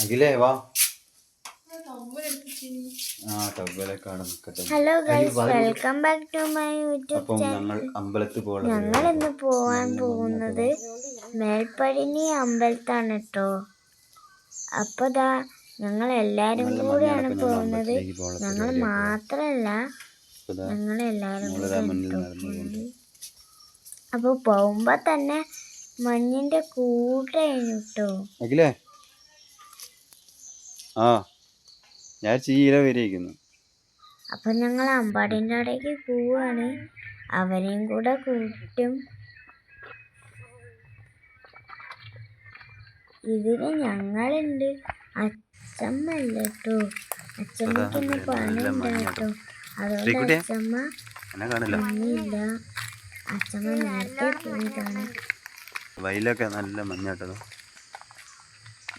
അഖിലേ വാ. Hello guys welcome back to my YouTube ഞങ്ങൾ അമ്പലത്തിൽ ഞങ്ങൾ ഇന്ന് പോവാൻ പോകുന്നത് മേൽപ്പഴിനി അമ്പലത്താണ് കേട്ടോ അപ്പൊ ദാ ഞങ്ങൾ എല്ലാരും കൂടിയാണ് പോകുന്നത്. ഞങ്ങൾ. മാത്രല്ല ഞങ്ങൾ എല്ലാരും കൂടി അപ്പൊ പോകുമ്പോ തന്നെ മഞ്ഞിന്റെ കൂട്ടായിരുന്നു കേട്ടോ അഖിലേ ആ ഞാൻ ചീര വരെയിരിക്കുന്നു അപ്പൊ ഞങ്ങൾ അമ്പാടിന്റെ അവിടേക്ക് പോവാണ്. അവരെയും കൂടെ കൂട്ടും. ഇതിന് ഞങ്ങളുണ്ട്. അച്ചമ്മ അല്ല കേട്ടോ അച്ചമ്മക്ക് ഇന്ന് പണി ഉണ്ടാട്ടോ അതുകൊണ്ട് അച്ഛമ്മ അച്ചമ്മ അച്ഛമ്മ നേരത്തെ പോയതാണ്. വയലൊക്കെ നല്ല മഞ്ഞാട്ടത്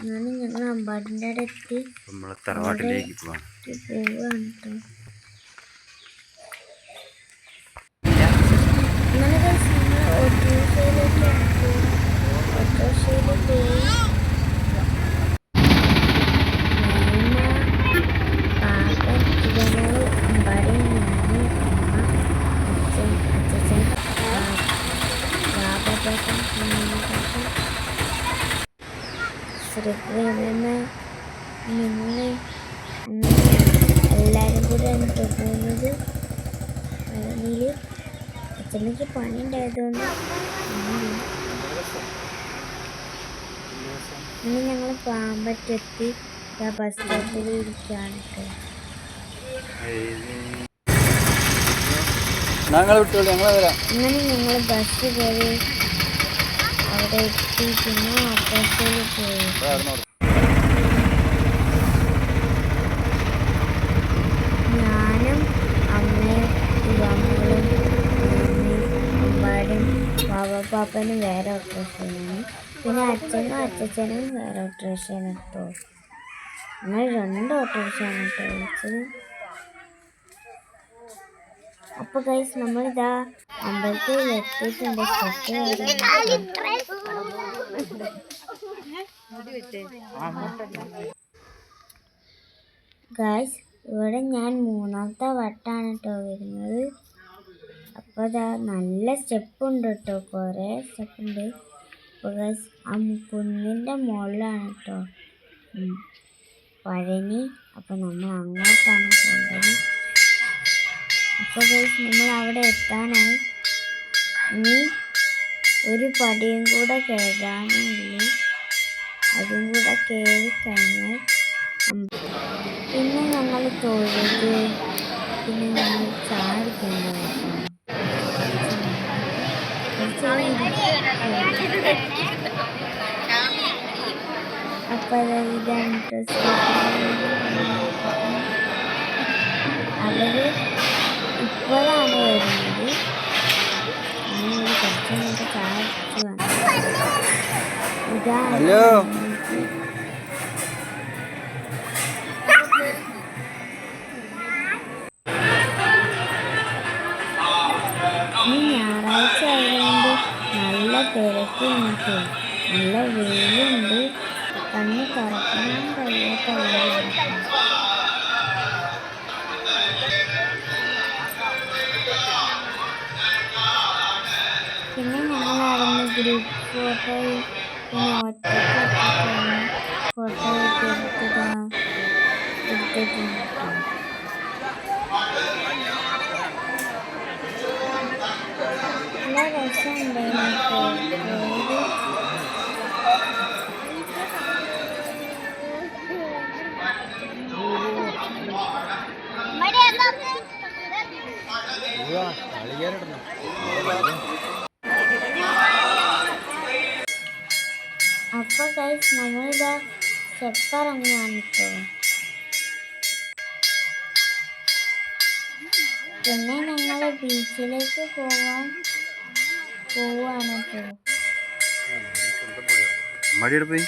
അങ്ങനെ ഞങ്ങൾ അമ്പാടിന്റെ അവിടെ എത്തി നമ്മളെ തറവാട്ടിലേക്ക് പോവാണ് കേട്ടോ ശ്രീകൃഷ്ണ നിങ്ങൾ എല്ലാവരും പോകുന്നത് അച്ഛനക്ക് പണി ഉണ്ടായതുകൊണ്ട് ഇനി ഞങ്ങൾ പാമ്പറ്റെത്തി ബസ് സ്റ്റോപ്പിൽ ഇരിക്കുകയാണ് കേട്ടോ ഞങ്ങൾ വിട്ടോളൂ ഞങ്ങൾ വരാം. അങ്ങനെ ഞങ്ങൾ ബസ് കയറി അവിടെ ഞാനും അമ്മയും അമ്മയും അമ്പാടും ബാബാപ്പാപ്പനും വേറെ ഓട്ടോറിക്ഷയാണ് പിന്നെ അച്ഛനും അച്ഛനും വേറെ ഓട്ടോറിക്ഷയാണ് കേട്ടോ ഞങ്ങൾ രണ്ട് ഓട്ടോറിക്ഷയാണ് കേട്ടോ വിളിച്ചത്. അപ്പൊ ഗൈസ് നമ്മളിതാ അമ്പലത്തിൽ എത്തിയിട്ടുണ്ട് ഗൈസ് ഇവിടെ ഞാൻ മൂന്നാമത്തെ വട്ടാണ് കേട്ടോ വരുന്നത്. അപ്പോൾ അതാ നല്ല സ്റ്റെപ്പ് ഉണ്ട് കേട്ടോ കുറേ സ്റ്റെപ്പ് ഉണ്ട് അപ്പോൾ ഗൈസ് ആ കുന്നിന്റെ മുകളിലാണ് കേട്ടോ. പഴനി. അപ്പോൾ നമ്മൾ അങ്ങോട്ടാണ് പോകുന്നത് അപ്പോൾ ഗൈസ് നമ്മൾ അവിടെ എത്താനായി. ഇനി ഒരു പടിയും കൂടെ കയറാനുള്ളൂ അതും കൂടെ കയറി കഴിഞ്ഞാൽ പിന്നെ ഞങ്ങൾ തൊഴുത് പിന്നെ ഞങ്ങൾ ചാടിക്കുന്നു അപ്പോൾ ഇതാണ് ഡ്രസ് അവർ ഇപ്പോഴാണ് വരുന്നത്. ഹലോ. ഞായറാഴ്ച ആയതുകൊണ്ട് നല്ല തിരക്ക് നമുക്ക് നല്ല ഗ്രൂപ്പ് ഫോട്ടോയിൽ ഒറ്റയ്ക്ക് ഫോട്ടോ എടുത്തിട്ടുണ്ട്. നല്ല രസമുണ്ടായിരുന്നു കേട്ടോ. ഗൈസ് നമ്മളിതാ സ്റ്റെപ്പ് ഇറങ്ങിയാണ് കേട്ടോ പിന്നെ ഞങ്ങൾ ബീച്ചിലേക്ക് പോവാൻ പോവാണ് കേട്ടോ പോയി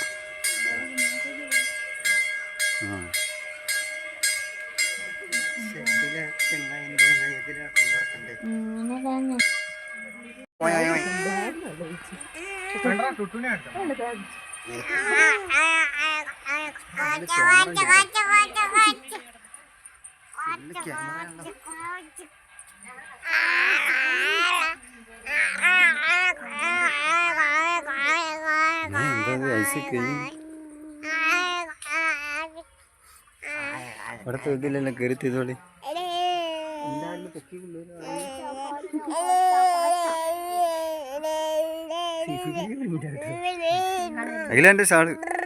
അങ്ങനെ തന്നെ ഇവിടെ ഇതില്ലല്ലോ കയറി തീതോളി അഖിലെന്റെ ഷാൾ ഇത് ഹെയർ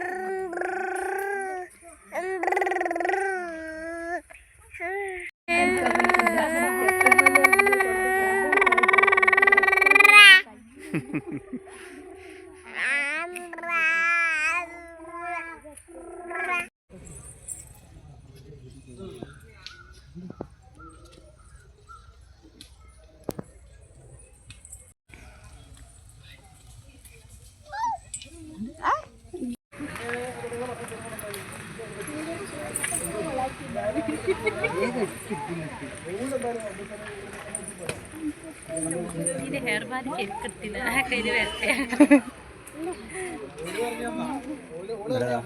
ബാൻഡ് ശരിക്കെടുത്തില്ല കയ്യിൽ വരട്ടെ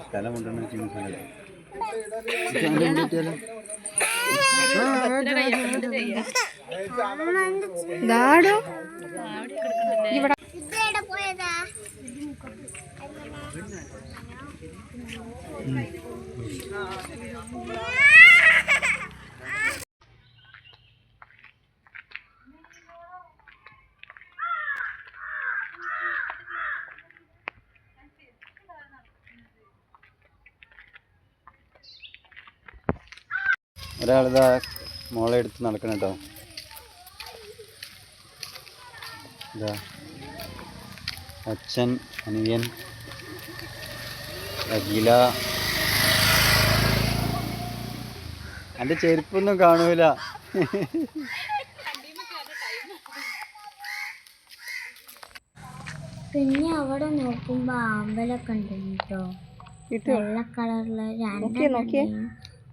സ്ഥലം ഉണ്ടെന്ന് ദാടോ പോയതാ ഒരാളിതാ മോളെ എടുത്ത് നടക്കണം കേട്ടോ ഇതാ. അച്ഛൻ അനിയൻ അഖില. എന്റെ ചെരുപ്പൊന്നും കാണൂല. പിന്നെ അവിടെ നോക്കുമ്പോ ആമ്പലൊക്കെ ഉണ്ട് കേട്ടോ വെള്ള കളറിൽ രണ്ടെണ്ണം.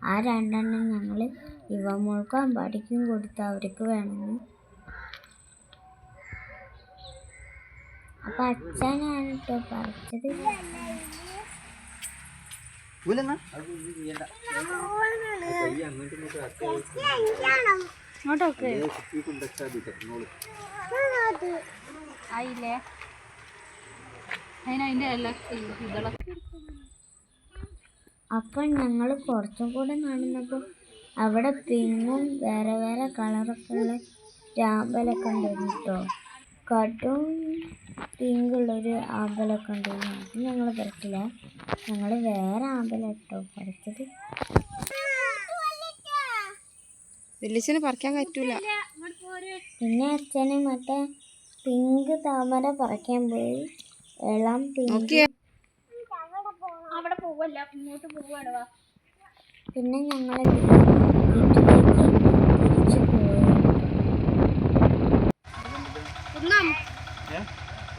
ആ രണ്ടെണ്ണം ഞങ്ങൾ യുവമോൾക്കും അമ്പാടിക്കും കൊടുത്ത് അവർക്ക് വേണമെന്ന്. അപ്പൊ അച്ഛനാണ് കേട്ടോ പറിച്ചത്. ഇങ്ങോട്ടൊക്കെ. ആയില്ലേ എല്ലാ ഇതളൊക്കെ അപ്പോൾ ഞങ്ങൾ കുറച്ചും കൂടെ നടന്നപ്പോൾ അവിടെ പിങ്ങും വേറെ വേറെ കളറൊക്കെ ഉള്ള ആമ്പലൊക്കെ ഉണ്ടായിരുന്നു കേട്ടോ. കടും പിങ്കുള്ളൊരു ആമ്പലൊക്കെ ഉണ്ടായിരുന്നു അത് ഞങ്ങൾ പറിച്ചില്ല ഞങ്ങൾ വേറെ ആമ്പല കേട്ടോ പറിച്ചത്. വലിയച്ഛന് പറിക്കാൻ പറ്റൂല. പിന്നെ അച്ഛന് മറ്റേ പിങ്ക് താമര പറിക്കാൻ പോയി. ഇളം പിങ്ക് പോവല്ല ഇങ്ങോട്ട് പോവാണ് വാ. പിന്നെ ഞങ്ങൾ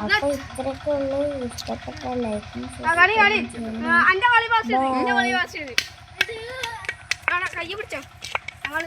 അപ്പൊ ഇത്രയൊക്കെ ഉള്ളു. ഇഷ്ടപ്പെട്ട ലൈക്കും കൈ പിടിച്ചോ. ഞങ്ങൾ